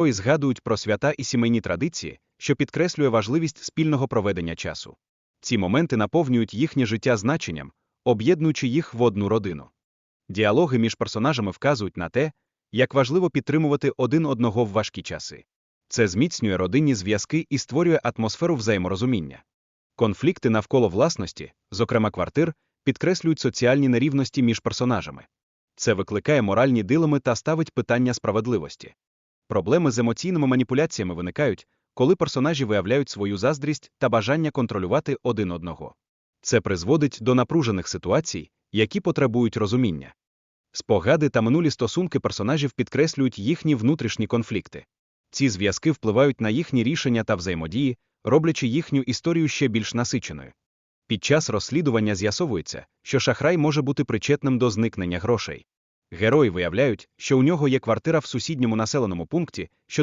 Герої згадують про свята і сімейні традиції, що підкреслює важливість спільного проведення часу. Ці моменти наповнюють їхнє життя значенням, об'єднуючи їх в одну родину. Діалоги між персонажами вказують на те, як важливо підтримувати один одного в важкі часи. Це зміцнює родинні зв'язки і створює атмосферу взаєморозуміння. Конфлікти навколо власності, зокрема квартир, підкреслюють соціальні нерівності між персонажами. Це викликає моральні дилеми та ставить питання справедливості. Проблеми з емоційними маніпуляціями виникають, коли персонажі виявляють свою заздрість та бажання контролювати один одного. Це призводить до напружених ситуацій, які потребують розуміння. Спогади та минулі стосунки персонажів підкреслюють їхні внутрішні конфлікти. Ці зв'язки впливають на їхні рішення та взаємодії, роблячи їхню історію ще більш насиченою. Під час розслідування з'ясовується, що шахрай може бути причетним до зникнення грошей. Герої виявляють, що у нього є квартира в сусідньому населеному пункті, що